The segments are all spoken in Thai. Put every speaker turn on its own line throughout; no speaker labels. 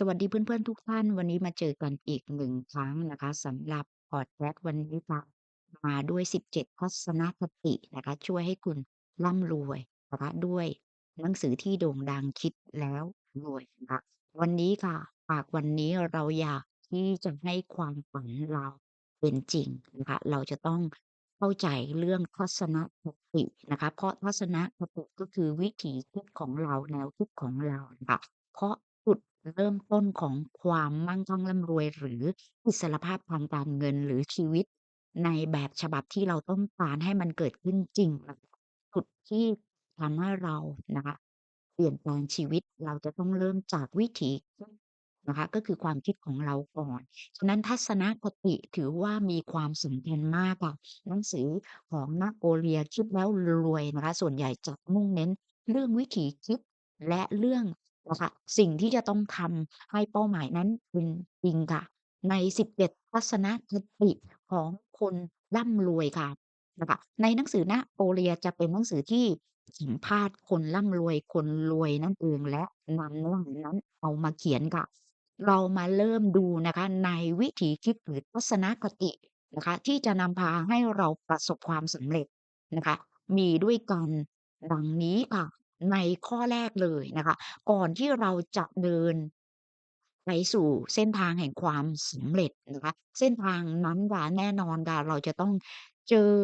สวัสดีเพื่อน ๆ ทุกท่าน วันนี้มาเจอกันอีกหนึ่งครั้งนะคะสำหรับพอดแคสต์วันนี้ค่ะมาด้วย 17 ทัศนคตินะคะ ช่วยให้คุณร่ำรวยนะคะด้วยหนังสือที่โด่งดังคิดแล้วรวยนะคะวันนี้ค่ะฝากวันนี้เราอยากที่จะให้ความฝันเราเป็นจริงนะคะเราจะต้องเข้าใจเรื่องทัศนคตินะคะ เพราะทัศนคติก็คือวิถีคิดของเราแนวคิดของเราค่ะเพราะ เริ่มต้นของความมั่งคั่งร่ำรวย หรืออิสรภาพทางการเงิน หรือชีวิตในแบบฉบับที่เราต้องการให้มันเกิดขึ้นจริง จุดที่ทำให้เรานะคะ เปลี่ยนแปลงชีวิตเราจะต้องเริ่มจากวิถีนะคะ ก็คือความคิดของเราก่อน ฉะนั้นทัศนคติถือว่ามีความสำคัญมากค่ะ หนังสือของนักโปเลียคิดแล้วรวยนะคะ ส่วนใหญ่จะมุ่งเน้นเรื่องวิถีคิดและเรื่อง นะคะ สิ่งที่จะต้องทำให้เป้าหมายนั้นเป็นจริงค่ะ ใน17ทัศนคติของคนร่ำรวยค่ะนะคะในหนังสือนะโปเลียจะเป็นหนังสือที่สัมภาษณ์คนร่ำรวยคนรวยนั่นเองและนำเนื้อหานั้นเอามาเขียนค่ะ เรามาเริ่มดูนะคะ ในวิถีคิดหรือทัศนคตินะคะ ที่จะนำพาให้เราประสบความสำเร็จนะคะ มีด้วยกันดังนี้ค่ะ ในข้อแรกเลยนะคะ ก่อนที่เราจะเดิน ไปสู่เส้นทางแห่งความสำเร็จนะคะ เส้นทางนั้นค่ะแน่นอนค่ะ เราจะต้องเจอ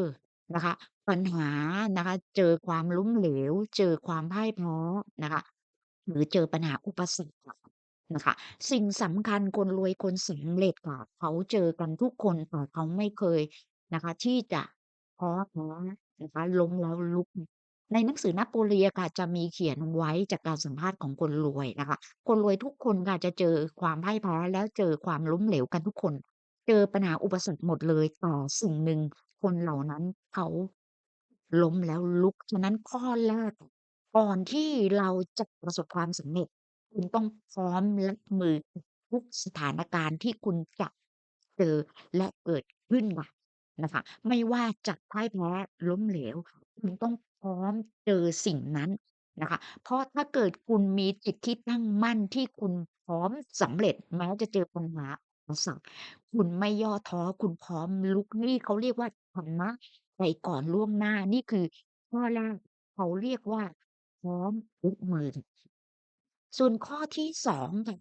นะคะ ปัญหานะคะ เจอความล้มเหลว เจอความพ่ายแพ้นะคะ หรือเจอปัญหาอุปสรรคค่ะนะคะ สิ่งสำคัญคนรวยคนสำเร็จค่ะ เขาเจอกันทุกคนแต่เขาไม่เคยนะคะ ที่จะท้อแท้นะคะ ล้มแล้วลุก ในหนังสือนโปเลียค่ะจะมีเขียนไว้จากการสัมภาษณ์ของคนรวยนะคะ คนรวยทุกคนค่ะจะเจอความพ่ายแพ้แล้วเจอความล้มเหลวกันทุกคน เจอปัญหาอุปสรรคหมดเลยแต่สิ่งหนึ่งคนเหล่านั้นเขาล้มแล้วลุก ฉะนั้นข้อแรกก่อนที่เราจะประสบความสำเร็จ คุณต้องพร้อมรับมือกับทุกสถานการณ์ที่คุณจะเจอและเกิดขึ้นค่ะ นะคะไม่ว่าจะพ่ายแพ้ ล้มเหลว คุณต้องพร้อมเจอสิ่งนั้นนะคะ เพราะถ้าเกิดคุณมีจิตที่ตั้งมั่น ที่คุณพร้อมสำเร็จ แม้จะเจอปัญหา อุปสรรค คุณไม่ย่อท้อ คุณพร้อมลุก นี่เขาเรียกว่าธรรมะไปก่อนล่วงหน้า นี่คือข้อแรก เขาเรียกว่า พร้อมลุกมือ ส่วนข้อที่สองค่ะ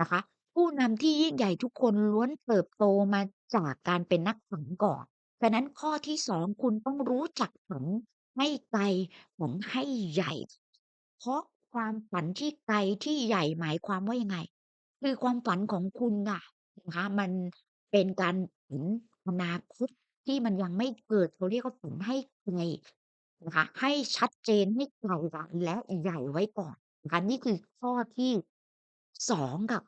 นะคะ ผู้นำที่ยิ่งใหญ่ทุกคนล้วนเติบโตมาจากการเป็นนักฝันก่อน ฉะนั้นข้อที่ 2 คุณต้องรู้จักฝันให้ไกลฝันให้ใหญ่ เพราะความฝันที่ไกลที่ใหญ่หมายความว่ายังไง คือความฝันของคุณน่ะนะคะ มันเป็นการฝันอนาคตที่มันยังไม่เกิด เขาเรียกว่าฝันให้ไกลนะคะ ให้ชัดเจน ให้ไกลค่ะและใหญ่ไว้ก่อนนะคะ นี่คือข้อที่ 2 ค่ะ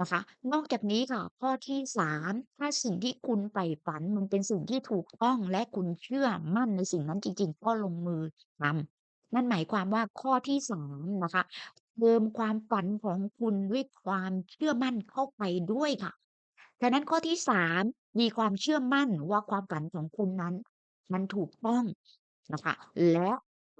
นะคะ นอกจากนี้ค่ะ ข้อที่ 3 ถ้าสิ่งที่คุณใฝ่ฝันมันเป็นสิ่งที่ถูกต้อง และคุณเชื่อมั่นในสิ่งนั้นจริง ๆ ก็ลงมือทำนั่นหมายความว่าข้อที่ 3 นะคะ เติมความฝันของคุณด้วยความเชื่อมั่นเข้าไปด้วยค่ะ ฉะนั้นข้อที่ 3 มีความเชื่อมั่นว่าความฝันของคุณนั้น มันถูกต้องนะคะ และ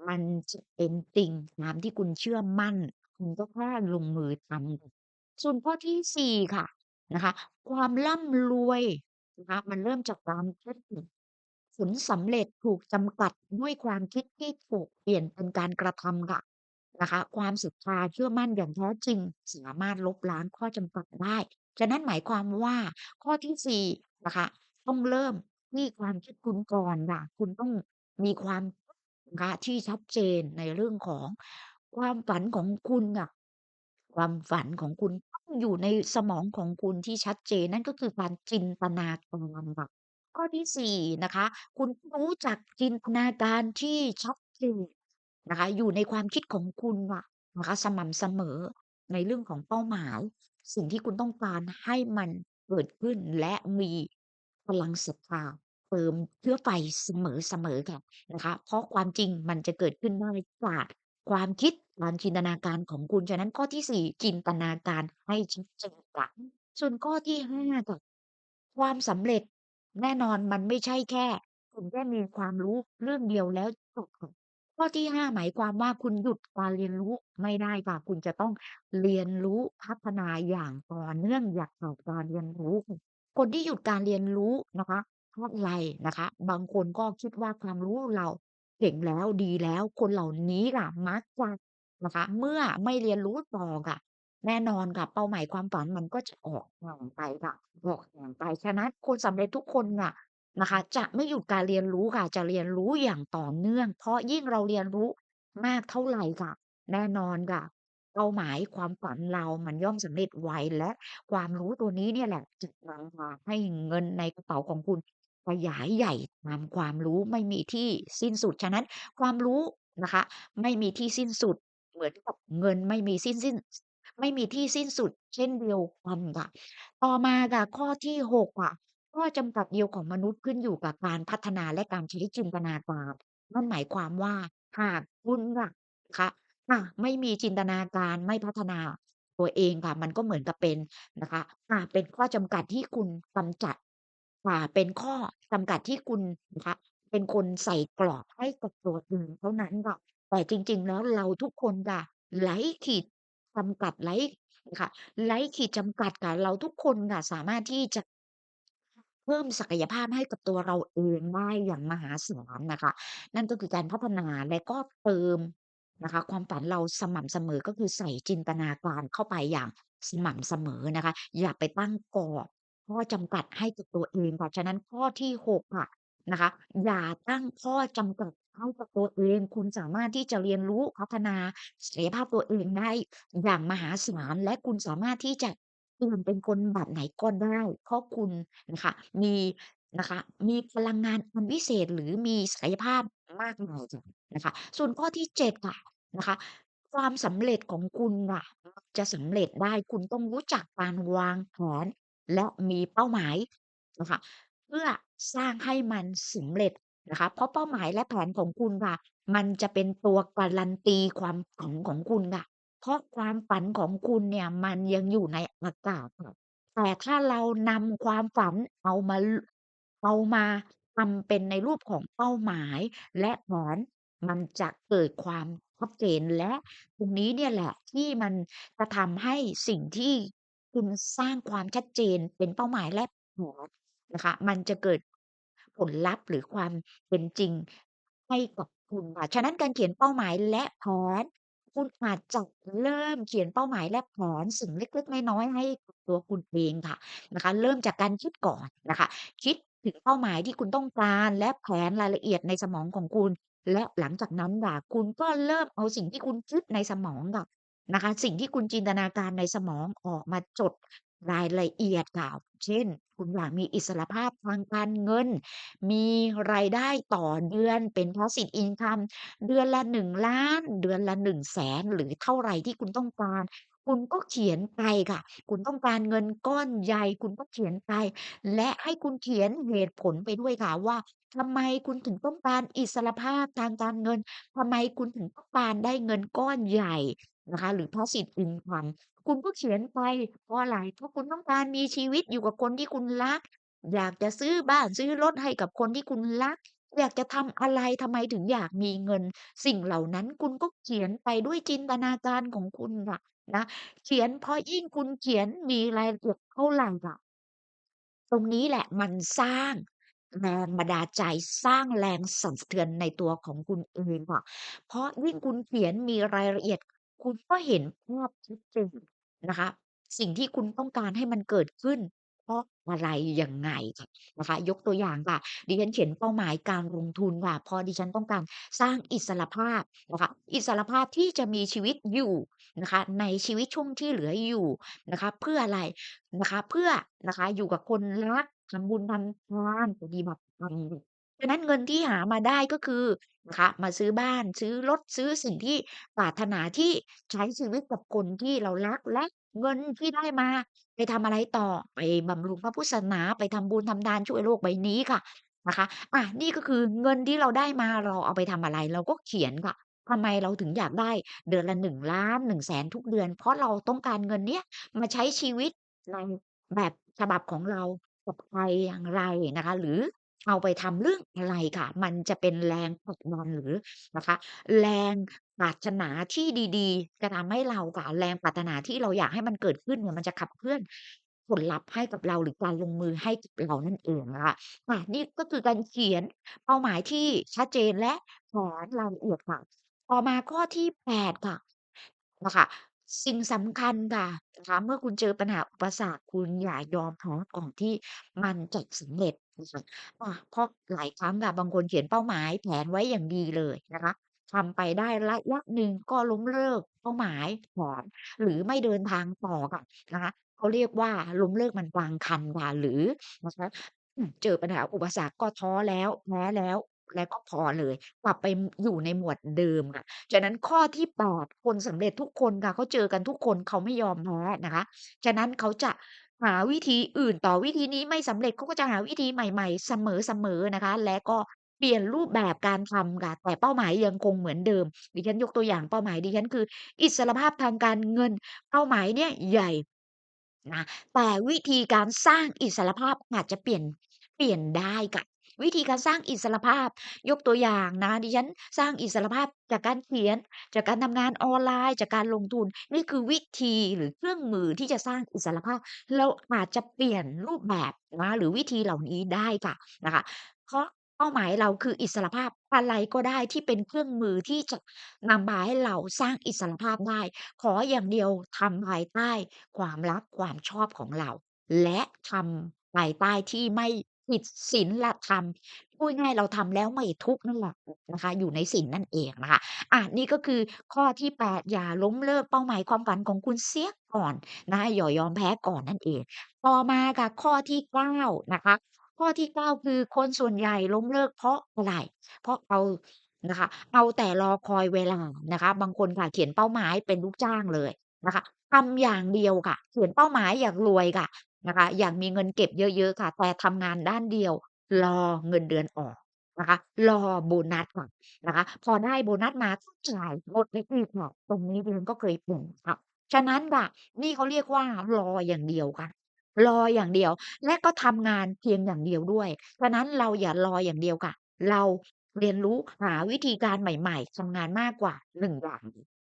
มันจะเป็นจริงตามที่คุณเชื่อมั่น คุณก็แค่ลงมือทำ ส่วนข้อที่4ค่ะนะคะ ความร่ำรวยนะคะมันเริ่มจากการคิดผลสำเร็จถูกจำกัดด้วยความคิดที่ถูกเปลี่ยนเป็นการกระทำค่ะนะคะ ความศรัทธาเชื่อมั่นอย่างแท้จริง สามารถลบล้างข้อจำกัดได้ ฉะนั้นหมายความว่าข้อที่4นะคะต้องเริ่มที่ความคิดคุณก่อนค่ะคุณต้องมีความนะคะที่ชัดเจนในเรื่องของความฝันของคุณค่ะ ความฝันของคุณ ต้องอยู่ในสมองของคุณที่ชัดเจน นั่นก็คือการจินตนาการค่ะ ข้อที่ 4 นะคะ คุณรู้จักจินตนาการที่ชัดเจนนะคะ อยู่ในความคิดของคุณค่ะนะคะ สม่ำเสมอในเรื่องของเป้าหมาย สิ่งที่คุณต้องการให้มันเกิดขึ้น และมีพลังศรัทธาเติมเชื้อไฟเสมอ ๆ ค่ะ นะคะ เพราะความจริงมันจะเกิดขึ้นได้จากความคิด การจินตนาการของคุณ ฉะนั้นข้อที่ 4 จินตนาการให้ชัดเจนค่ะส่วนข้อที่ 5 ค่ะ ความสำเร็จ แน่นอนมันไม่ใช่แค่ คุณแค่มีความรู้เรื่องเดียวแล้วจบค่ะ ข้อที่ 5 หมายความว่า คุณหยุดการเรียนรู้ไม่ได้ค่ะ คุณจะต้องเรียนรู้พัฒนาอย่างต่อเนื่อง อยางต่อการเรียนรู้ค่ะ คนที่หยุดการเรียนรู้นะคะ เพราะอะไรนะคะ บางคนก็คิดว่าความรู้เราเก่งแล้ว ดีแล้ว คนเหล่านี้ค่ะมักจะ นะคะ เมื่อไม่เรียนรู้ต่อค่ะ แน่นอนค่ะ เป้าหมายความฝันมันก็จะออกห่างไปค่ะ ออกห่างไป ฉะนั้นคนสำเร็จทุกคนค่ะนะคะ จะไม่หยุดการเรียนรู้ค่ะ จะเรียนรู้อย่างต่อเนื่อง เพราะยิ่งเราเรียนรู้มากเท่าไรค่ะ แน่นอนค่ะ เป้าหมายความฝันเรามันย่อมสำเร็จไว และความรู้ตัวนี้เนี่ยแหละ จะนำพาให้เงินในกระเป๋าของคุณขยายใหญ่ตามความรู้ไม่มีที่สิ้นสุด ฉะนั้นความรู้นะคะ ไม่มีที่สิ้นสุด เหมือนกับเงินไม่มีสิ้น สิ้น ไม่มีที่สิ้นสุดเช่นเดียวกันค่ะ ต่อมาค่ะ ข้อที่ 6 ค่ะ ข้อจำกัดเดียวของมนุษย์ขึ้นอยู่กับการพัฒนาและการใช้จินตนาการ นั่นหมายความว่า หากคุณน่ะ คะค่ะ ไม่มีจินตนาการ ไม่พัฒนาตัวเองค่ะ มันก็เหมือนกับเป็นนะคะ อ่า เป็นข้อจำกัดที่คุณกำจัด อ่า เป็นข้อจำกัดที่คุณนะคะ เป็นคนใส่กรอบให้กับตัวเองเท่านั้นค่ะ แต่จริง ๆ แล้วเราทุกคนค่ะ ไร้ขีดจำกัด ไร้ ค่ะ ไร้ขีดจำกัดค่ะ เราทุกคนค่ะ สามารถที่จะ เพิ่มศักยภาพให้กับตัวเราเองได้อย่างมหาศาลน่ะค่ะ นั่นก็คือการพัฒนา และก็เติมนะคะ ความฝันเราสม่ำเสมอ ก็คือใส่จินตนาการเข้าไปอย่างสม่ำเสมอนะคะ อย่าไปตั้งกรอบ ข้อจำกัดให้กับตัวเองค่ะ ฉะนั้นข้อที่ 6 ค่ะ นะคะ อย่าตั้งข้อจำกัด ให้กับตัวเองคุณสามารถที่จะเรียนรู้พัฒนาศักยภาพตัวเองได้อย่างมหาศาล และคุณสามารถที่จะเปลี่ยนเป็นคนแบบไหนก็ได้ เพราะคุณนะคะ มีนะคะ มีพลังงานอันวิเศษหรือมีศักยภาพมากมายจ้ะนะคะ ส่วนข้อที่7ค่ะนะคะ ความสำเร็จของคุณน่ะจะสำเร็จได้คุณต้องรู้จักการวางแผน และมีเป้าหมายนะคะ เพื่อสร้างให้มันสำเร็จ นะคะ เพราะเป้าหมายและแผนของคุณค่ะ มันจะเป็นตัวการันตีความฝันของคุณค่ะ เพราะความฝันของคุณเนี่ยมันยังอยู่ในอากาศค่ะ แต่ถ้าเรานำความฝันเอามา เอามาทำเป็นในรูปของเป้าหมาย และแผน มันจะเกิดความชัดเจน และตรงนี้เนี่ยแหละที่มันจะทำให้สิ่งที่คุณสร้างความชัดเจนเป็นเป้าหมายและแผนนะคะ มันจะเกิด ผลลัพธ์ หรือความเป็นจริงให้กับคุณค่ะ ฉะนั้นการเขียนเป้าหมายและแผน คุณอาจจะเริ่มเขียนเป้าหมายและแผนสิ่งเล็ก ๆ น้อย ๆ ให้กับตัวคุณเองค่ะนะคะ เริ่มจากการคิดก่อนนะคะ คิดถึงเป้าหมายที่คุณต้องการ และแผนรายละเอียดในสมองของคุณ และหลังจากนั้นค่ะ คุณก็เริ่มเอาสิ่งที่คุณคิดในสมองค่ะ นะคะ สิ่งที่คุณจินตนาการในสมองออกมาจด รายละเอียดค่ะ เช่น คุณอยากมีอิสรภาพทางการเงิน มีรายได้ต่อเดือนเป็น Passive Income เดือนละ1,000,000เดือนละ 100,000หรือเท่าไรที่คุณต้องการ คุณก็เขียนไปค่ะ คุณต้องการเงินก้อนใหญ่ คุณก็เขียนไป และให้คุณเขียนเหตุผลไปด้วยค่ะว่าทำไมคุณถึงต้องการอิสรภาพทางการเงินทำไมคุณถึงต้องการได้เงินก้อนใหญ่ นะคะ หรือ Passive Income คุณก็เขียนไป เพราะอะไร เพราะคุณต้องการมีชีวิตอยู่กับคนที่คุณรัก อยากจะซื้อบ้านซื้อรถให้กับคนที่คุณรัก อยากจะทำอะไร ทำไมถึงอยากมีเงิน สิ่งเหล่านั้นคุณก็เขียนไปด้วยจินตนาการของคุณค่ะนะ เขียน เพราะยิ่งคุณเขียนมีรายละเอียดเท่าไรค่ะตรงนี้แหละมันสร้างแรงบันดาลใจ สร้างแรงสั่นสะเทือนในตัวของคุณเองค่ะเพราะยิ่งคุณเขียนมีรายละเอียด คุณก็เห็นภาพชัดเจนนะคะ สิ่งที่คุณต้องการให้มันเกิดขึ้น เพราะอะไร ยังไงค่ะ นะคะ ยกตัวอย่างค่ะ ดิฉันเขียนเป้าหมายการลงทุนค่ะ เพราะดิฉันต้องการสร้างอิสรภาพนะคะ อิสรภาพที่จะมีชีวิตอยู่นะคะ ในชีวิตช่วงที่เหลืออยู่นะคะ เพื่ออะไรนะคะ เพื่อนะคะ อยู่กับคนรัก ทำบุญทำทาน ปฏิบัติธรรม ฉะนั้นเงินที่หามาได้ก็คือ นะคะ มาซื้อบ้าน ซื้อรถ ซื้อสิ่งที่ปรารถนา ที่ใช้ชีวิตกับคนที่เรารัก และเงินที่ได้มาไปทำอะไรต่อ ไปบำรุงพระพุทธศาสนา ไปทำบุญทำทาน ช่วยโลกใบนี้ค่ะ นะคะ อา นี่ก็คือเงินที่เราได้มา เราเอาไปทำอะไร เราก็เขียนค่ะ ทำไมเราถึงอยากได้เดือนละ 1,000,000 100,000 ทุกเดือน เพราะเราต้องการเงินเนี้ยมาใช้ชีวิตในแบบฉบับของเรา กับใคร อย่างไรนะคะ หรือ เอาไปทำเรื่องอะไรค่ะ มันจะเป็นแรงกดันหรือนะคะ แรงปรารถนาที่ดี ๆ จะทำให้เราค่ะ แรงปรารถนาที่เราอยากให้มันเกิดขึ้นเนี่ย มันจะขับเคลื่อนผลลัพธ์ให้กับเราหรือการลงมือให้กับเรานั่นเองนะคะอานี่ก็คือการเขียนเป้าหมายที่ชัดเจนและแผนรายละเอียดค่ะ ต่อมาข้อที่8ค่ะนะคะ สิ่งสำคัญค่ะนะคะเมื่อคุณเจอปัญหาอุปสรรค คุณอย่ายอมแพ้ก่อนที่มันจะสำเร็จนะคะอาเพราะหลายครั้งค่ะบางคนเขียนเป้าหมายแผนไว้อย่างดีเลยนะคะทำไปได้ระยะหนึ่งก็ล้มเลิกเป้าหมายแผนหรือไม่เดินทางต่อค่ะนะคะเขาเรียกว่าล้มเลิกมันกลางคันค่ะหรือนะคะอืมเจอปัญหาอุปสรรคก็ท้อแล้วแพ้แล้ว แล้วก็พอเลย กลับไปอยู่ในหมวดเดิมค่ะ ฉะนั้นข้อที่ 8 คนสำเร็จทุกคนค่ะ เขาเจอกันทุกคน เขาไม่ยอมแพ้นะคะ ฉะนั้นเขาจะหาวิธีอื่นต่อ วิธีนี้ไม่สำเร็จ เขาก็จะหาวิธีใหม่ ๆ เสมอ ๆ นะคะ และก็เปลี่ยนรูปแบบการทำค่ะ แต่เป้าหมายยังคงเหมือนเดิม ดิฉันยกตัวอย่างเป้าหมายดิฉัน คือ อิสรภาพทางการเงิน เป้าหมายเนี่ยใหญ่นะ แต่วิธีการสร้างอิสรภาพอาจจะเปลี่ยน เปลี่ยนได้ค่ะ วิธีการสร้างอิสรภาพ ยกตัวอย่างนะดิฉันสร้างอิสรภาพจากการเขียน จากการทำงานออนไลน์ จากการลงทุน นี่คือวิธีหรือเครื่องมือที่จะสร้างอิสรภาพ เราอาจจะเปลี่ยนรูปแบบนะหรือวิธีเหล่านี้ได้ค่ะนะคะ เพราะเป้าหมายเราคืออิสรภาพอะไรก็ได้ที่เป็นเครื่องมือที่จะนำพาให้เราสร้างอิสรภาพได้ ขออย่างเดียวทำภายใต้ ความรักความชอบของเรา และทำภายใต้ที่ไม่ ผิดศีลธรรม พูดง่าย ๆ เราทำแล้วไม่ทุกข์นั่นแหละนะคะ อยู่ในศีลนั่นเองนะคะ อ่า นี่ก็คือข้อที่ 8 อย่าล้มเลิกเป้าหมายความฝันของคุณเสียก่อนนะคะอย่ายอมแพ้ก่อนนั่นเอง ต่อมาค่ะข้อที่ 9 นะคะ ข้อที่ 9 คือคนส่วนใหญ่ล้มเลิกเพราะอะไร?เพราะเอานะคะ เอาแต่รอคอยเวลานะคะ บางคนค่ะเขียนเป้าหมายเป็นลูกจ้างเลยนะคะทำอย่างเดียวค่ะ เขียนเป้าหมายอยากรวยค่ะ นะคะ อยากมีเงินเก็บเยอะ ๆ ค่ะ แต่ทำงานด้านเดียว รอเงินเดือนออกนะคะ รอโบนัสค่ะนะคะ พอได้โบนัสมาก็จ่ายหมดไปอีกค่ะ ตรงนี้ดิฉันก็เคยเป็นค่ะ ฉะนั้นค่ะ นี่เขาเรียกว่า รออย่างเดียวค่ะ รออย่างเดียว และก็ทำงานเพียงอย่างเดียวด้วย ฉะนั้นเราอย่ารออย่างเดียวค่ะ เราเรียนรู้หาวิธีการใหม่ ๆ ทำงานมากกว่า 1 อย่าง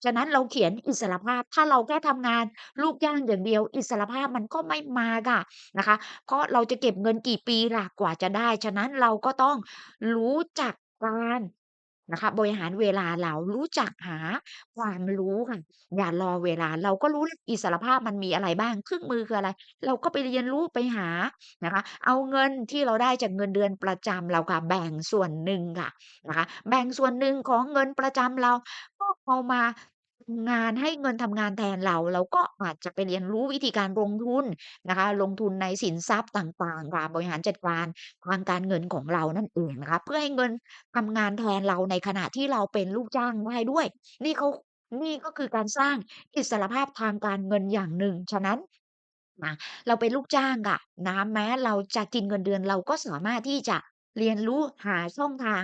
ฉะนั้นเราเขียนอิสรภาพ ถ้าเราแค่ทำงานลูกย่างอย่างเดียว อิสรภาพมันก็ไม่มาค่ะนะคะ เพราะเราจะเก็บเงินกี่ปีล่ะกว่าจะได้ ฉะนั้นเราก็ต้องรู้จักการ นะคะ บริหารเวลาเรารู้จักหาความรู้ค่ะ อย่ารอเวลาเราก็รู้อิสรภาพมันมีอะไรบ้างเครื่องมือคืออะไร เราก็ไปเรียนรู้ไปหานะคะ เอาเงินที่เราได้จากเงินเดือนประจำเราค่ะแบ่งส่วนหนึ่งค่ะนะคะ แบ่งส่วนหนึ่งของเงินประจำเราก็เอามา งานให้เงินทำงานแทนเรา เราก็อาจจะไปเรียนรู้วิธีการลงทุนนะคะ ลงทุนในสินทรัพย์ต่างๆค่ะบริหารจัดการทางการเงินของเรานั่นเองนะคะ เพื่อให้เงินทำงานแทนเราในขณะที่เราเป็นลูกจ้างได้ด้วย นี่เขานี่ก็คือการสร้างอิสรภาพทางการเงินอย่างหนึ่ง ฉะนั้นนะเราเป็นลูกจ้างค่ะนะแม้เราจะกินเงินเดือนเราก็สามารถที่จะ เรียนรู้หาช่องทาง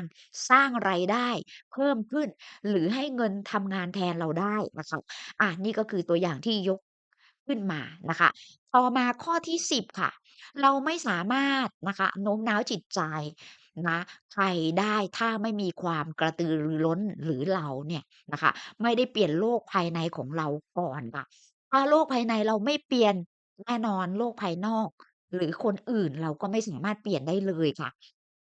สร้างรายได้เพิ่มขึ้น หรือให้เงินทำงานแทนเราได้นะคะอ่านี่ก็คือตัวอย่างที่ยกขึ้นมานะคะ ต่อมาข้อที่ 10 ค่ะ เราไม่สามารถนะคะโน้มน้าวจิตใจนะใครได้ถ้าไม่มีความกระตือรือร้นหรือเราเนี่ยนะคะ ไม่ได้เปลี่ยนโลกภายในของเราก่อนค่ะ ถ้าโลกภายในเราไม่เปลี่ยนแน่นอนโลกภายนอก หรือคนอื่นเราก็ไม่สามารถเปลี่ยนได้เลยค่ะ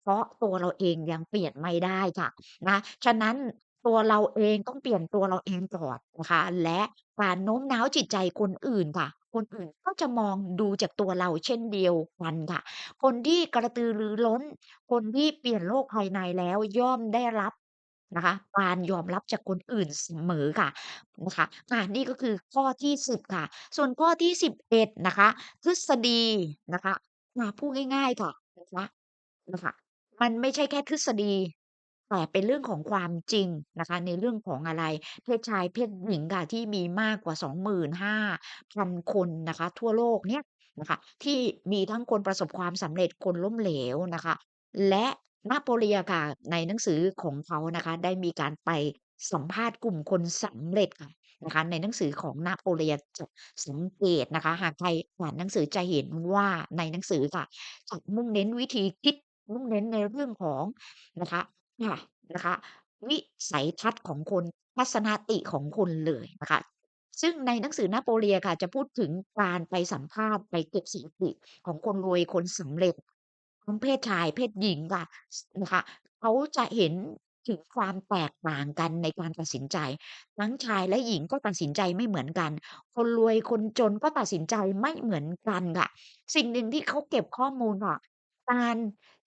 เพราะตัวเราเองยังเปลี่ยนไม่ได้ค่ะนะ ฉะนั้นตัวเราเองต้องเปลี่ยนตัวเราเองก่อนนะคะ และการโน้มน้าวจิตใจคนอื่นค่ะ คนอื่นก็จะมองดูจากตัวเราเช่นเดียวกันค่ะ คนที่กระตือรือร้น คนที่เปลี่ยนโลกภายในแล้วย่อมได้รับนะคะการยอมรับจากคนอื่นเสมอค่ะนะคะอานี่ก็คือข้อที่10ค่ะ ส่วนข้อที่11นะคะ ทฤษฎีนะคะมาพูดง่ายๆค่ะนะคะนะคะ มันไม่ใช่แค่ทฤษฎี แต่เป็นเรื่องของความจริงนะคะ ในเรื่องของอะไร เพศชายเพศหญิงค่ะ ที่มีมากกว่า 25,000 คนนะคะ ทั่วโลกเนี้ยนะคะ ที่มีทั้งคนประสบความสำเร็จคนล้มเหลวนะคะ และนาโปเลียค่ะ ในหนังสือของเขานะคะ ได้มีการไปสัมภาษณ์กลุ่มคนสำเร็จค่ะนะคะ ในหนังสือของนาโปเลียจะสังเกตนะคะ หากใครอ่านหนังสือจะเห็นว่าในหนังสือค่ะจะมุ่งเน้นวิธีคิด มุ่งเน้นในเรื่องของนะคะ ค่ะ นะคะ วิสัยทัศน์ของคน ทัศนติของคนเลยนะคะ ซึ่งในหนังสือนาโปเลียค่ะ จะพูดถึงการไปสัมภาษณ์ ไปเก็บสถิติของคนรวย คนสำเร็จ ทั้งเพศชาย เพศหญิงค่ะ นะคะ เขาจะเห็นถึงความแตกต่างกันในการตัดสินใจ ทั้งชายและหญิงก็ตัดสินใจไม่เหมือนกัน คนรวย คนจนก็ตัดสินใจไม่เหมือนกันค่ะ สิ่งหนึ่งที่เขาเก็บข้อมูลค่ะ การ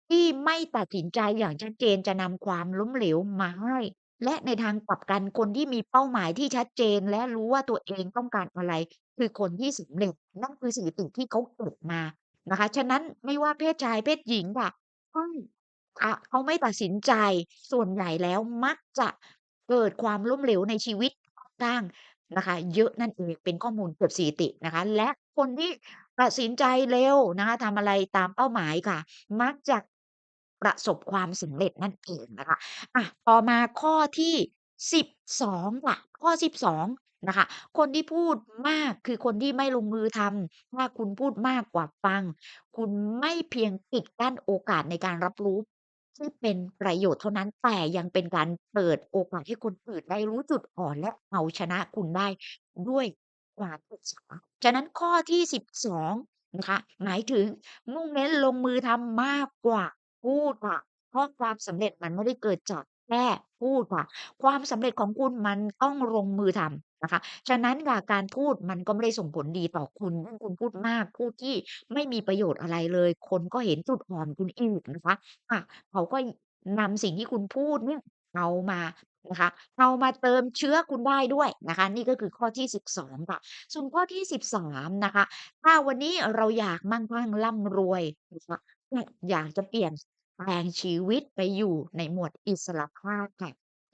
ที่ไม่ตัดสินใจอย่างชัดเจนจะนำความล้มเหลวมาให้ และในทางกลับกันคนที่มีเป้าหมายที่ชัดเจน และรู้ว่าตัวเองต้องการอะไร คือคนที่สำเร็จ นั่นคือสถิติที่เขาเก็บมานะคะ ฉะนั้นไม่ว่าเพศชายเพศหญิงค่ะต้องอ่า เขาไม่ตัดสินใจ ส่วนใหญ่แล้วมักจะเกิดความล้มเหลวในชีวิตค่อนข้างนะคะ เยอะนั่นเอง เป็นข้อมูลเก็บสถิตินะคะ และคนที่ตัดสินใจเร็วนะคะ ทำอะไรตามเป้าหมายค่ะ มักจะ ประสบความสำเร็จนั่นเองนะคะอะต่อมาข้อที่ 12ค่ะข้อ 12นะคะ คนที่พูดมากคือคนที่ไม่ลงมือทำถ้าคุณพูดมากกว่าฟัง คุณไม่เพียงปิดกั้นโอกาสในการรับรู้ที่เป็นประโยชน์เท่านั้นแต่ยังเป็นการเปิดโอกาสให้คนอื่นได้รู้จุดอ่อนและเอาชนะคุณได้ด้วยความปรึกษาฉะนั้นข้อที่12นะคะ หมายถึงมุ่งเน้นลงมือทำมากกว่า พูดค่ะ เพราะความสำเร็จมันไม่ได้เกิดจากแค่พูดค่ะ ความสำเร็จของคุณมันต้องลงมือทำนะคะ ฉะนั้นค่ะการพูดมันก็ไม่ได้ส่งผลดีต่อคุณยิ่งคุณพูดมาก พูดที่ไม่มีประโยชน์อะไรเลย คนก็เห็นจุดอ่อนคุณอีกนะคะอาเขาก็นำสิ่งที่คุณพูดเนี่ยเอามานะคะ เอามาเติมเชื้อคุณได้ด้วยนะคะ นี่ก็คือข้อที่ 12 ค่ะ ส่วนข้อที่ 13 นะคะ ถ้าวันนี้เราอยากมั่งคั่งร่ำรวยนะคะ เนี่ยอยากจะเปลี่ยนแปลงชีวิตไปอยู่ในหมวดอิสรภาพค่ะ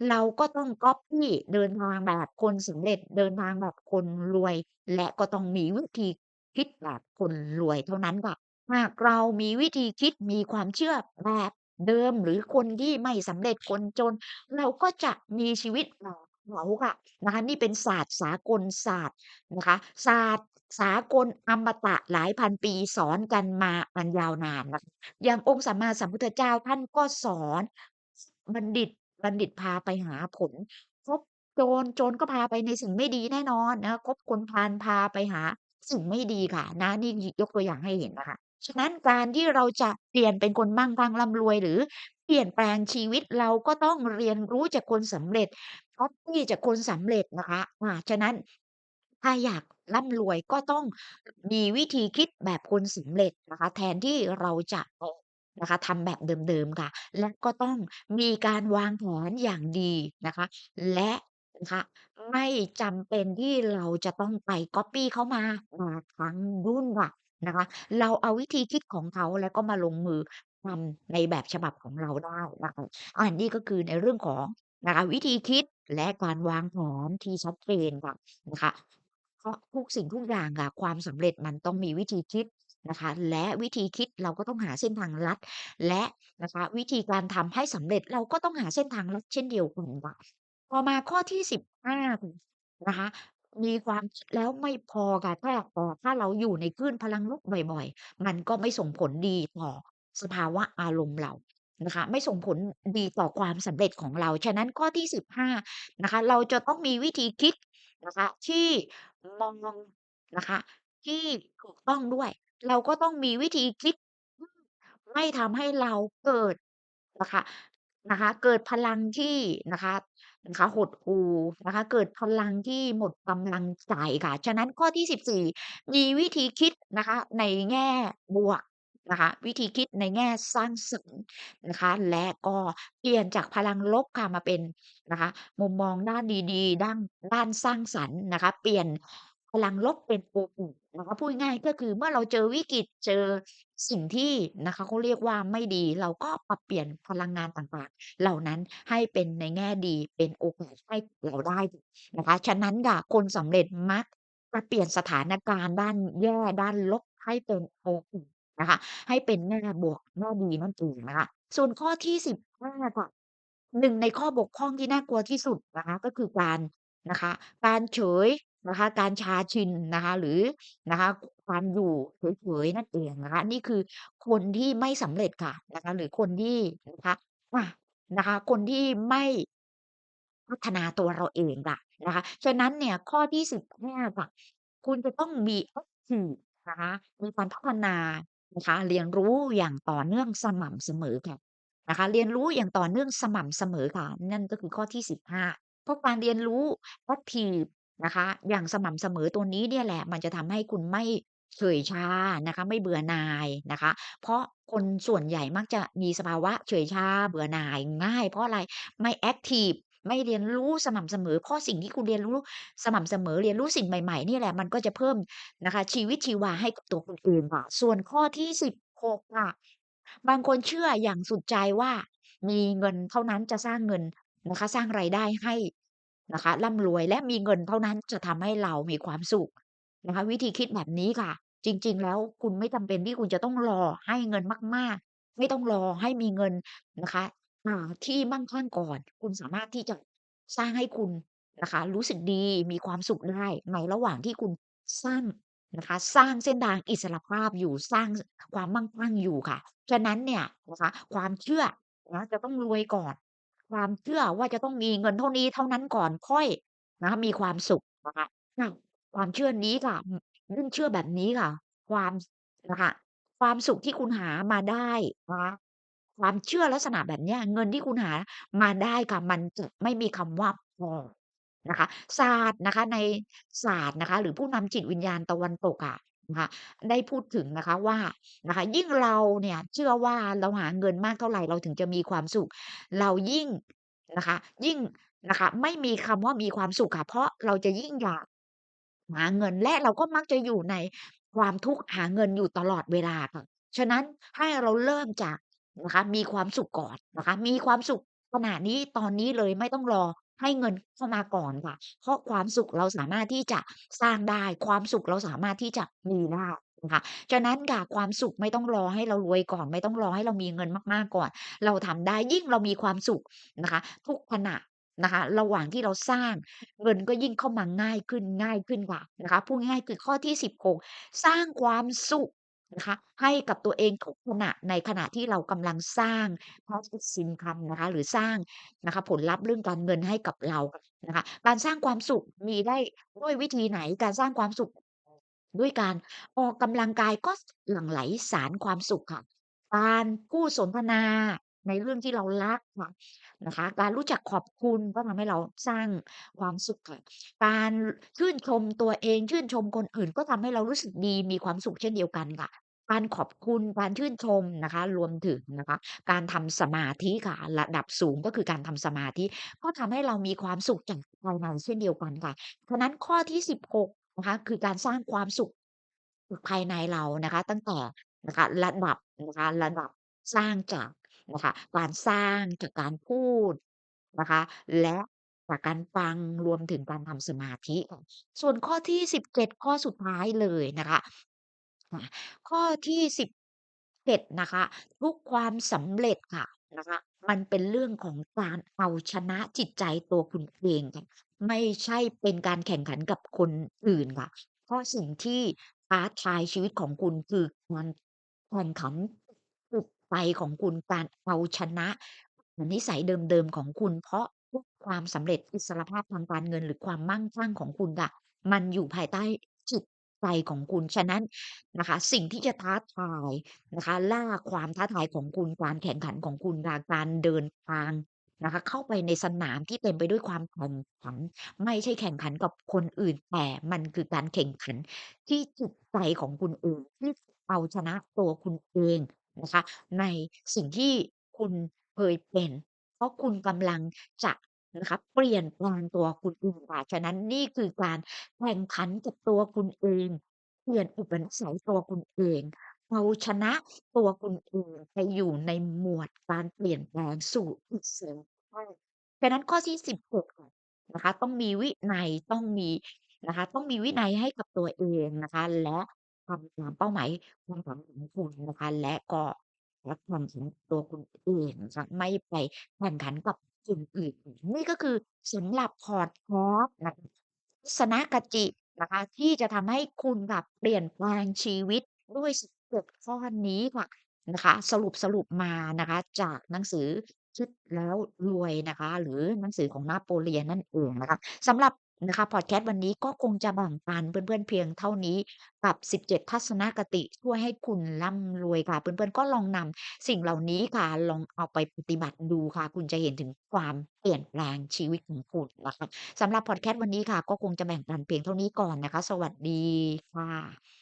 เราก็ต้องก๊อบปี้เดินทางแบบคนสำเร็จ เดินทางแบบคนรวย และก็ต้องมีวิธีคิดแบบคนรวยเท่านั้นค่ะ หากเรามีวิธีคิด มีความเชื่อแบบเดิม หรือคนที่ไม่สำเร็จ คนจน เราก็จะมีชีวิตแบบเขาค่ะนะคะ นี่เป็นศาสตร์สากลศาสตร์นะคะ ศาสตร์ สากลอมตะหลายพันปีสอนกันมาอันยาวนานนะคะ อย่างองค์สัมมาสัมพุทธเจ้าท่านก็สอน บัณฑิต บัณฑิตพาไปหาผล คบโจร โจรก็พาไปในสิ่งไม่ดีแน่นอนนะคะคบคนพาลพาไปหาสิ่งไม่ดีค่ะ นะ นี่ยกตัวอย่างให้เห็นนะคะ ฉะนั้นการที่เราจะเปลี่ยนเป็นคนมั่งคั่งร่ำรวย หรือเปลี่ยนแปลงชีวิตเราก็ต้องเรียนรู้จากคนสำเร็จก๊อบปี้จากคนสำเร็จนะคะอาฉะนั้นถ้าอยาก ร่ำรวยก็ต้องมีวิธีคิดแบบคนสำเร็จนะคะ แทนที่เราจะนะคะทำแบบเดิมๆค่ะ และก็ต้องมีการวางแผนอย่างดีนะคะ และนะคะไม่จำเป็นที่เราจะต้องไปก๊อบปี้เขามามาทั้งรุ่นค่ะนะคะ เราเอาวิธีคิดของเขาแล้วก็มาลงมือทำในแบบฉบับของเราได้นะคะอันนี้ก็คือในเรื่องของนะคะวิธีคิดและการวางแผนที่ชัดเจนค่ะนะคะ เพราะทุกสิ่งทุกอย่างอะ ความสำเร็จมันต้องมีวิธีคิดนะคะ และวิธีคิดเราก็ต้องหาเส้นทางลัด และนะคะ วิธีการทำให้สำเร็จเราก็ต้องหาเส้นทางลัดเช่นเดียวกันค่ะ พอมาข้อที่ 15ค่ะนะคะ มีความคิดแล้วไม่พอค่ะ ถ้า เอ่อ ถ้าเราอยู่ในคลื่นพลังลบบ่อย ๆ มันก็ไม่ส่งผลดีต่อสภาวะอารมณ์เรานะคะ ไม่ส่งผลดีต่อความสำเร็จของเรา ฉะนั้นข้อที่ 15 นะคะ เราจะต้องมีวิธีคิด นะคะ ที่มอง นะคะ ที่ถูกต้องด้วย เราก็ต้องมีวิธีคิด อืม ไม่ทำให้เราเกิด นะคะ นะคะ เกิดพลังที่ นะคะ นะคะ หดหู่นะคะ เกิดพลังที่หมดกำลังใจค่ะ ฉะนั้นข้อที่ 14 มีวิธีคิดนะคะในแง่บวก นะคะ วิธีคิดในแง่สร้างสรรค์นะคะ และก็เปลี่ยนจากพลังลบค่ะมาเป็นนะคะ มุมมองด้านดีๆ ด้านด้านสร้างสรรค์นะคะ เปลี่ยนพลังลบเป็นโอบอุ่นนะคะพูดง่ายๆก็คือเมื่อเราเจอวิกฤตเจอสิ่งที่นะคะเขาเรียกว่าไม่ดี เราก็ปรับเปลี่ยนพลังงานต่างๆ เหล่านั้นให้เป็นในแง่ดีเป็นโอกาสให้เราได้นะคะ ฉะนั้นค่ะคนสำเร็จมักจะเปลี่ยนสถานการณ์ด้านแย่ด้านลบให้เป็นโอกาส นะคะ ให้เป็นแง่บวก แง่ดีนั่นเองนะคะ ส่วนข้อที่ 15 ค่ะหนึ่งในข้อบกพร่องที่น่ากลัวที่สุดนะคะ ก็คือการนะคะ การเฉยนะคะ การชาชินนะคะ หรือนะคะการอยู่เฉย ๆ นั่นเองนะคะ นี่คือคนที่ไม่สำเร็จค่ะนะคะ หรือคนที่นะคะ อา นะคะ คนที่ไม่ พัฒนาตัวเราเองค่ะนะคะ ฉะนั้นเนี่ย ข้อที่ 15 ค่ะ คุณจะต้องมี active นะคะ มีการพัฒนา นะคะ เรียนรู้อย่างต่อเนื่องสม่ำเสมอค่ะนะคะ เรียนรู้อย่างต่อเนื่องสม่ำเสมอค่ะ นั่นก็คือข้อที่ 15 เพราะการเรียนรู้ active นะคะ อย่างสม่ำเสมอตัวนี้เนี่ยแหละ มันจะทำให้คุณไม่เฉอยชานะคะ ไม่เบื่อหน่ายนะคะ เพราะคนส่วนใหญ่มักจะมีสภาวะเฉอยชา เบื่อหน่ายง่าย เพราะอะไร ไม่แอ็กทิฟ ไม่เรียนรู้สม่ำเสมอ เพราะสิ่งที่คุณเรียนรู้สม่ำเสมอเรียนรู้สิ่งใหม่ ๆ นี่แหละมันก็จะเพิ่มนะคะ ชีวิตชีวาให้กับตัวคุณเองค่ะส่วนข้อที่16ค่ะบางคนเชื่ออย่างสุดใจว่า มีเงินเท่านั้นจะสร้างเงินนะคะ สร้างรายได้ให้นะคะร่ำรวยและมีเงินเท่านั้นจะทำให้เรามีความสุขนะคะ วิธีคิดแบบนี้ค่ะ จริง ๆ แล้วคุณไม่จำเป็นที่คุณจะต้องรอให้เงินมาก ๆ ไม่ต้องรอให้มีเงินนะคะ อ่า ที่มั่งคั่งก่อน คุณสามารถที่จะสร้างให้คุณนะคะ รู้สึกดี มีความสุขได้ ในระหว่างที่คุณสร้างนะคะ สร้างเส้นทางอิสรภาพอยู่ สร้าง ส ความมั่งคั่งอยู่ค่ะ ฉะนั้นเนี่ยนะคะ ความเชื่อนะจะต้องรวยก่อน ความเชื่อว่าจะต้องมีเงินเท่านี้เท่านั้นก่อน ค่อยนะคะมีความสุขนะคะ ค่ะ ความเชื่อนี้ค่ะ อืมยิ่งเชื่อแบบนี้ค่ะ ความ นะคะ ความสุขที่คุณหามาได้นะคะ ความเชื่อลักษณะแบบเนี้ย เงินที่คุณหามาได้ค่ะ มันจะไม่มีคำว่าพอนะคะ ศาสตร์นะคะ ในศาสตร์นะคะ หรือผู้นำจิตวิญญาณตะวันตกอะนะคะ ได้พูดถึงนะคะว่านะคะ ยิ่งเราเนี่ยเชื่อว่าเราหาเงินมากเท่าไหร่ เราถึงจะมีความสุข เรายิ่งนะคะ ยิ่งนะคะ ไม่มีคำว่ามีความสุขค่ะ เพราะเราจะยิ่งอยากหาเงินและเราก็มักจะอยู่ในความทุกข์หาเงินอยู่ตลอดเวลาค่ะ ฉะนั้นให้เราเริ่มจาก นะคะ มีความสุขก่อนนะคะ มีความสุขขณะนี้ ตอนนี้เลยไม่ต้องรอให้เงินเข้ามาก่อนค่ะ เพราะความสุขเราสามารถที่จะสร้างได้ ความสุขเราสามารถที่จะมีได้นะคะ ฉะนั้นค่ะ ความสุขไม่ต้องรอให้เรารวยก่อน ไม่ต้องรอให้เรามีเงินมาก ๆ ก่อน เราทำได้ ยิ่งเรามีความสุขนะคะ ทุกขณะนะคะ ระหว่างที่เราสร้าง เงินก็ยิ่งเข้ามาง่ายขึ้น ง่ายขึ้นค่ะนะคะ พูดง่าย ๆ คือข้อที่ 16 สร้างความสุข นะคะ ให้กับตัวเองทุกขณะในขณะที่เรากำลังสร้าง passive income นะคะ หรือสร้างนะคะผลลัพธ์เรื่องการเงินให้กับเรานะคะ การสร้างความสุขมีได้ด้วยวิธีไหนการสร้างความสุข ด้วยการออกกำลังกายก็หลั่งไหลสารความสุขค่ะ การพูดสนทนา ในเรื่องที่เรารักค่ะนะคะ การรู้จักขอบคุณก็ทำให้เราสร้างความสุขค่ะการชื่นชมตัวเองชื่นชมคนอื่น ก็ทำให้เรารู้สึกดีมีความสุขเช่นเดียวกันค่ะ การขอบคุณการชื่นชมนะคะ รวมถึงนะคะ การทำสมาธิค่ะ ระดับสูงก็คือการทำสมาธิ ก็ทำให้เรามีความสุขจากภายในเช่นเดียวกันค่ะฉะนั้นข้อที่16นะคะ คือการสร้างความสุขภายในเรานะคะ ตั้งแต่นะคะ ระดับนะคะ ระดับสร้างจาก นะคะ การสร้างจากการพูดนะคะ และจากการฟังรวมถึงการทำสมาธิค่ะ ส่วนข้อที่ 17 ข้อสุดท้ายเลยนะคะอ่าข้อที่ 17 นะคะ ทุกความสำเร็จค่ะนะคะ มันเป็นเรื่องของการเอาชนะจิตใจตัวคุณเองค่ะ ไม่ใช่เป็นการแข่งขันกับคนอื่นค่ะ เพราะสิ่งที่ท้าทายชีวิตของคุณคือการแข่งขัน จิตใจของคุณ การเอาชนะนิสัยเดิม ๆ ของคุณ เพราะทุกความสำเร็จ อิสรภาพทางการเงิน หรือความมั่งคั่งของคุณค่ะ มันอยู่ภายใต้จิตใจของคุณ ฉะนั้นนะคะ สิ่งที่จะท้าทายนะคะ ล่าความท้าทายของคุณ การแข่งขันของคุณค่ะ การเดินทางนะคะ เข้าไปในสนามที่เต็มไปด้วยความแข่งขัน ไม่ใช่แข่งขันกับคนอื่น แต่มันคือการแข่งขันที่จิตใจของคุณเอง ที่เอาชนะตัวคุณเอง นะคะ ในสิ่งที่คุณเคยเป็น เพราะคุณกำลังจะนะคะเปลี่ยนแปลงตัวคุณเองค่ะ ฉะนั้นนี่คือการแข่งขันกับตัวคุณเอง เปลี่ยนอุปนิสัยตัวคุณเอง เอาชนะตัวคุณเองไปอยู่ในหมวดการเปลี่ยนแปลงสู่อิสรภาพฉะนั้นข้อที่ 16ค่ะนะคะ ต้องมีวินัยต้องมีนะคะ ต้องมีวินัยให้กับตัวเองนะคะ และ ทำตามเป้าหมาย ความฝันของคุณนะคะ และก็และความสำเร็จตัวคุณเองนะคะไม่ไปแข่งขันกับคนอื่น นี่ก็คือสำหรับพอร์ตคอร์สนะคะทัศนคตินะคะ ที่จะทำให้คุณค่ะเปลี่ยนแปลงชีวิตด้วย16ข้อนี้ค่ะนะคะ สรุปสรุปมานะคะ จากหนังสือคิดแล้วรวยนะคะ หรือหนังสือของนาโปเลียนนั่นเองนะคะสำหรับ นะคะ พอดแคสต์วันนี้ก็คงจะแบ่งปันเพื่อนๆเพียงเท่านี้กับ 17 ทัศนคติช่วยให้คุณร่ำรวยค่ะ เพื่อนๆก็ลองนำสิ่งเหล่านี้ค่ะ ลองเอาไปปฏิบัติดูค่ะ คุณจะเห็นถึงความเปลี่ยนแปลงชีวิตของคุณนะคะสำหรับพอดแคสต์วันนี้ค่ะ ก็คงจะแบ่งปันเพียงเท่านี้ก่อนนะคะ สวัสดีค่ะ